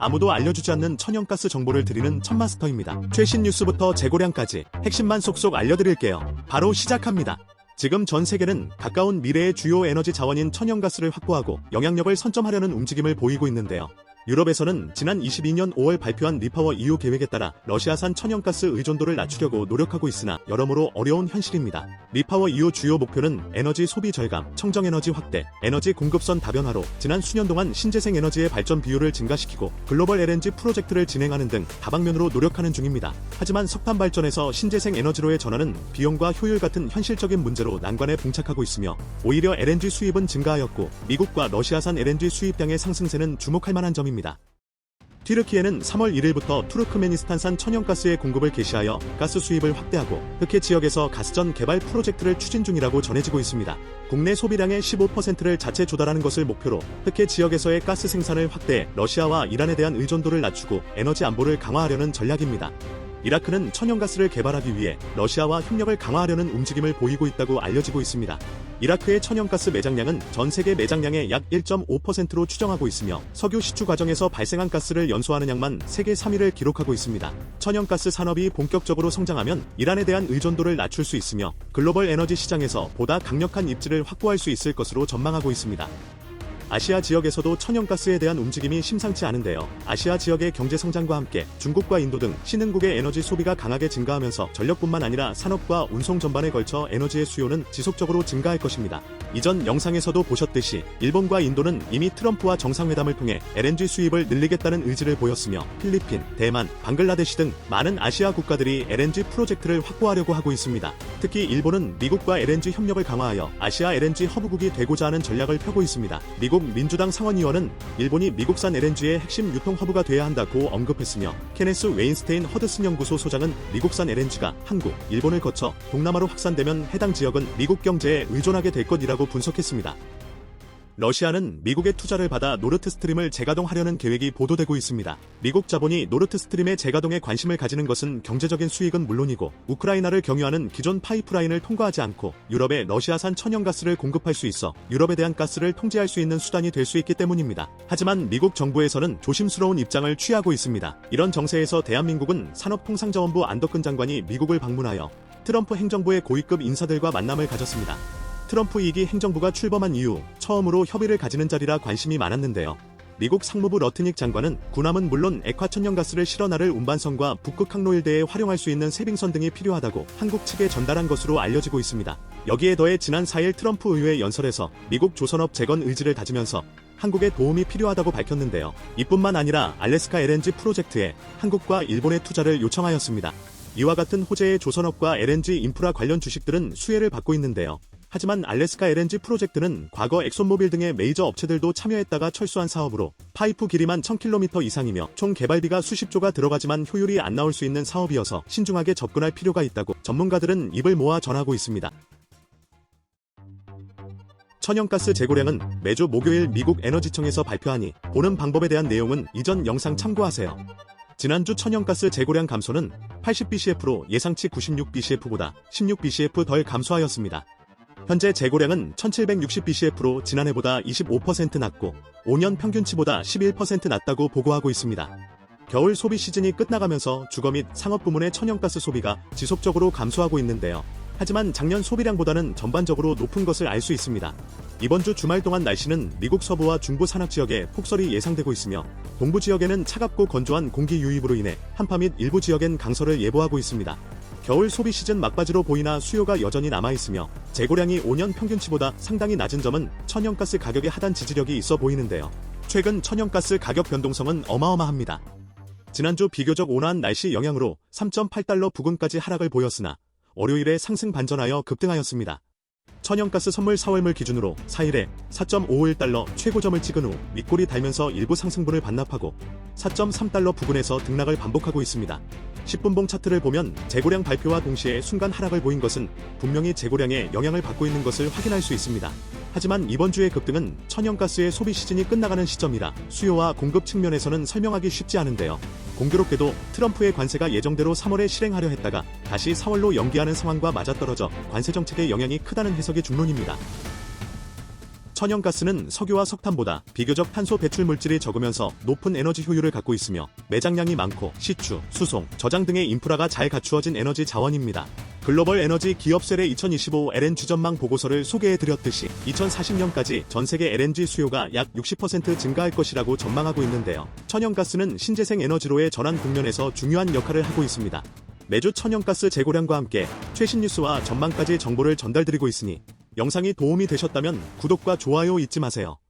아무도 알려주지 않는 천연가스 정보를 드리는 천마스터입니다. 최신 뉴스부터 재고량까지 핵심만 속속 알려드릴게요. 바로 시작합니다. 지금 전 세계는 가까운 미래의 주요 에너지 자원인 천연가스를 확보하고 영향력을 선점하려는 움직임을 보이고 있는데요. 유럽에서는 지난 22년 5월 발표한 리파워 EU 계획에 따라 러시아산 천연가스 의존도를 낮추려고 노력하고 있으나 여러모로 어려운 현실입니다. 리파워 EU 주요 목표는 에너지 소비 절감, 청정에너지 확대, 에너지 공급선 다변화로 지난 수년 동안 신재생 에너지의 발전 비율을 증가시키고 글로벌 LNG 프로젝트를 진행하는 등 다방면으로 노력하는 중입니다. 하지만 석탄 발전에서 신재생 에너지로의 전환은 비용과 효율 같은 현실적인 문제로 난관에 봉착하고 있으며 오히려 LNG 수입은 증가하였고 미국과 러시아산 LNG 수입량의 상승세는 주목할 만한 점입니다. 튀르키예는 3월 1일부터 투르크메니스탄산 천연가스의 공급을 개시하여 가스 수입을 확대하고 흑해 지역에서 가스전 개발 프로젝트를 추진 중이라고 전해지고 있습니다. 국내 소비량의 15%를 자체 조달하는 것을 목표로 흑해 지역에서의 가스 생산을 확대해 러시아와 이란에 대한 의존도를 낮추고 에너지 안보를 강화하려는 전략입니다. 이라크는 천연가스를 개발하기 위해 러시아와 협력을 강화하려는 움직임을 보이고 있다고 알려지고 있습니다. 이라크의 천연가스 매장량은 전 세계 매장량의 약 1.5%로 추정하고 있으며 석유 시추 과정에서 발생한 가스를 연소하는 양만 세계 3위를 기록하고 있습니다. 천연가스 산업이 본격적으로 성장하면 이란에 대한 의존도를 낮출 수 있으며 글로벌 에너지 시장에서 보다 강력한 입지를 확보할 수 있을 것으로 전망하고 있습니다. 아시아 지역에서도 천연가스에 대한 움직임이 심상치 않은데요. 아시아 지역의 경제 성장과 함께 중국과 인도 등 신흥국의 에너지 소비가 강하게 증가하면서 전력뿐만 아니라 산업과 운송 전반에 걸쳐 에너지의 수요는 지속적으로 증가할 것입니다. 이전 영상에서도 보셨듯이 일본과 인도는 이미 트럼프와 정상회담을 통해 LNG 수입을 늘리겠다는 의지를 보였으며 필리핀, 대만, 방글라데시 등 많은 아시아 국가들이 LNG 프로젝트를 확보하려고 하고 있습니다. 특히 일본은 미국과 LNG 협력을 강화하여 아시아 LNG 허브국이 되고자 하는 전략을 펴고 있습니다. 미국 민주당 상원의원은 일본이 미국산 LNG의 핵심 유통 허브가 돼야 한다고 언급했으며 케네스 웨인스테인 허드슨 연구소 소장은 미국산 LNG가 한국, 일본을 거쳐 동남아로 확산되면 해당 지역은 미국 경제에 의존하게 될 것이라고 분석했습니다. 러시아는 미국의 투자를 받아 노르트 스트림을 재가동하려는 계획이 보도되고 있습니다. 미국 자본이 노르트 스트림의 재가동에 관심을 가지는 것은 경제적인 수익은 물론이고 우크라이나를 경유하는 기존 파이프라인을 통과하지 않고 유럽에 러시아산 천연가스를 공급할 수 있어 유럽에 대한 가스를 통제할 수 있는 수단이 될 수 있기 때문입니다. 하지만 미국 정부에서는 조심스러운 입장을 취하고 있습니다. 이런 정세에서 대한민국은 산업통상자원부 안덕근 장관이 미국을 방문하여 트럼프 행정부의 고위급 인사들과 만남을 가졌습니다. 트럼프 2기 행정부가 출범한 이후 처음으로 협의를 가지는 자리라 관심이 많았는데요. 미국 상무부 러트닉 장관은 군함은 물론 액화천연가스를 실어 나를 운반선과 북극 항로일대에 활용할 수 있는 세빙선 등이 필요하다고 한국 측에 전달한 것으로 알려지고 있습니다. 여기에 더해 지난 4일 트럼프 의회 연설에서 미국 조선업 재건 의지를 다지면서 한국의 도움이 필요하다고 밝혔는데요. 이뿐만 아니라 알래스카 LNG 프로젝트에 한국과 일본의 투자를 요청하였습니다. 이와 같은 호재의 조선업과 LNG 인프라 관련 주식들은 수혜를 받고 있는데요. 하지만 알래스카 LNG 프로젝트는 과거 엑손모빌 등의 메이저 업체들도 참여했다가 철수한 사업으로 파이프 길이만 1000km 이상이며 총 개발비가 수십조가 들어가지만 효율이 안 나올 수 있는 사업이어서 신중하게 접근할 필요가 있다고 전문가들은 입을 모아 전하고 있습니다. 천연가스 재고량은 매주 목요일 미국 에너지청에서 발표하니 보는 방법에 대한 내용은 이전 영상 참고하세요. 지난주 천연가스 재고량 감소는 80bcf로 예상치 96bcf보다 16bcf 덜 감소하였습니다. 현재 재고량은 1760bcf로 지난해보다 25% 낮고 5년 평균치보다 11% 낮다고 보고하고 있습니다. 겨울 소비 시즌이 끝나가면서 주거 및 상업 부문의 천연가스 소비가 지속적으로 감소하고 있는데요. 하지만 작년 소비량보다는 전반적으로 높은 것을 알 수 있습니다. 이번 주 주말 동안 날씨는 미국 서부와 중부 산악 지역에 폭설이 예상되고 있으며 동부 지역에는 차갑고 건조한 공기 유입으로 인해 한파 및 일부 지역엔 강설을 예보하고 있습니다. 겨울 소비 시즌 막바지로 보이나 수요가 여전히 남아있으며 재고량이 5년 평균치보다 상당히 낮은 점은 천연가스 가격의 하단 지지력이 있어 보이는데요. 최근 천연가스 가격 변동성은 어마어마합니다. 지난주 비교적 온화한 날씨 영향으로 3.8달러 부근까지 하락을 보였으나 월요일에 상승 반전하여 급등하였습니다. 천연가스 선물 4월물 기준으로 4일에 4.51달러 최고점을 찍은 후 윗골이 달면서 일부 상승분을 반납하고 4.3달러 부근에서 등락을 반복하고 있습니다. 10분봉 차트를 보면 재고량 발표와 동시에 순간 하락을 보인 것은 분명히 재고량에 영향을 받고 있는 것을 확인할 수 있습니다. 하지만 이번 주의 급등은 천연가스의 소비 시즌이 끝나가는 시점이라 수요와 공급 측면에서는 설명하기 쉽지 않은데요. 공교롭게도 트럼프의 관세가 예정대로 3월에 실행하려 했다가 다시 4월로 연기하는 상황과 맞아떨어져 관세 정책의 영향이 크다는 해석이 중론입니다. 천연가스는 석유와 석탄보다 비교적 탄소 배출 물질이 적으면서 높은 에너지 효율을 갖고 있으며 매장량이 많고 시추, 수송, 저장 등의 인프라가 잘 갖추어진 에너지 자원입니다. 글로벌 에너지 기업셀의 2025 LNG 전망 보고서를 소개해드렸듯이 2040년까지 전 세계 LNG 수요가 약 60% 증가할 것이라고 전망하고 있는데요. 천연가스는 신재생 에너지로의 전환 국면에서 중요한 역할을 하고 있습니다. 매주 천연가스 재고량과 함께 최신 뉴스와 전망까지 정보를 전달드리고 있으니 영상이 도움이 되셨다면 구독과 좋아요 잊지 마세요.